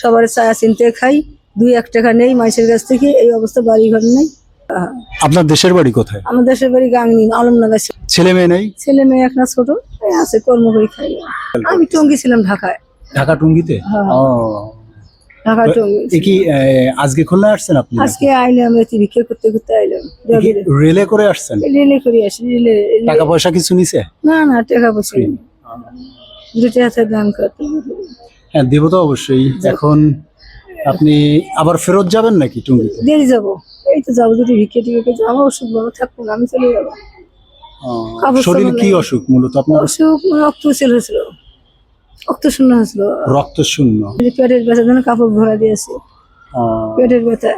সবার চায়া চিনতে খাই দুই এক টাকা নেই মানুষের কাছ থেকে এই অবস্থা বাড়ি ঘর নেই আপনার দেশের বাড়ি কোথায়? আমার দেশের বাড়ি গাংনি আলমনগর ছেলে। মেয়ে নেই? ছেলে মেয়ে একটা ছোট আছে কর্ম করে খাই। আমি টঙ্গি ছিলাম ঢাকায়। ঢাকা টুঙ্গিতে? হ্যাঁ। ঢাকা টঙ্গি কি আজকে খুলনা আসছেন আপনি আজকে আইলাম এতে ভিক্ষা করতে করতে আইলাম। রেলে করে আসছেন? রেলে করে আসি রেলে টাকা পয়সা কিছু নিছে? না না টাকা পয়সা দুটো হাতে দাম করতে হ্যাঁ দেবো তো অবশ্যই। এখন আপনি আবার ফেরত যাবেন নাকি টুঙ্গিতে? দেরি যাব। এই তো যাব যদি ভিক্ষা টিকে খেয়েছি আমার অসুখ বড় থাকব না আমি চলে যাব। শরীর কি অসুখ মূলত আপনার? অসুখ রক্ত ছিল হয়েছিল। রক্ত শূন্য হয়েছিল। রক্ত শূন্য। পেটের ব্যথার জন্য কাপড় ভরা দিয়েছে। পেটের ব্যথা।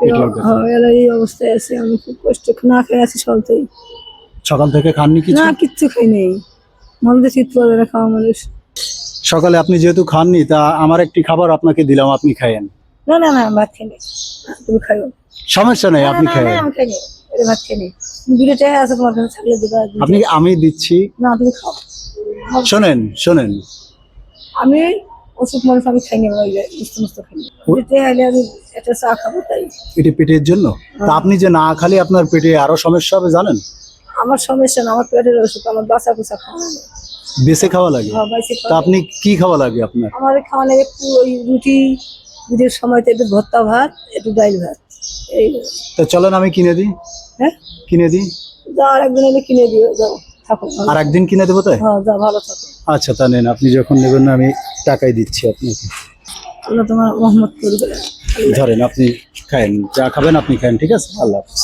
ব্যথা। এই অবস্থায় আছে আমি খুব কষ্ট। না খেয়ে আছি সবতেই সকাল থেকে খাননি কিছু? না কিচ্ছু খাই নেই মনে শীত পড়বে না খাওয়া মানুষ। সকালে আপনি যেহেতু খাননি তা আমার একটি খাবার আপনাকে দিলাম আপনি খায়েন না না না ভাত খেয়ে নেই তুমি খাইও। সমস্যা নেই আপনি আমি খাই নেই ভাত খেয়ে নেই দুটো টাকা আছে তোমার কাছে থাকলে দিবা আপনি আমি দিচ্ছি? না তুমি খাও। শোনেন শোনেন। আমি ওষুধ মানুষ আমি খাই একটা চা খাব তাই। এটি পেটের জন্য? তা আপনি যে না খালি আপনার পেটে আরও সমস্যা হবে জানেন? আমার সমস্যা না আমার পেটের ওষুধ আমার বাসা কুচা খাওয়া বেঁচে খাওয়া লাগে? তা আপনি কি খাওয়া লাগে আপনার? আমার খাওয়ানো একটু ওই রুটি রুটির সময়তে একটু ভর্তা ভাত একটু ডাইল ভাত এই। তা চলেন আমি কিনে দিই। হ্যাঁ? কিনে দিই? যা আর একদিন এনে কিনে দিও যাও থাকো। আর একদিন কিনে দেবো তাই? হ্যাঁ যা ভালো থাকো। আচ্ছা তা নেন আপনি যখন নেবেন না আমি টাকাই দিচ্ছি আপনাকে। আল্লাহ তোমার রহমত করবে ধরেন আপনি খায়েন যা খাবেন আপনি খায়েন ঠিক আছে? আল্লাহ হাফিজ।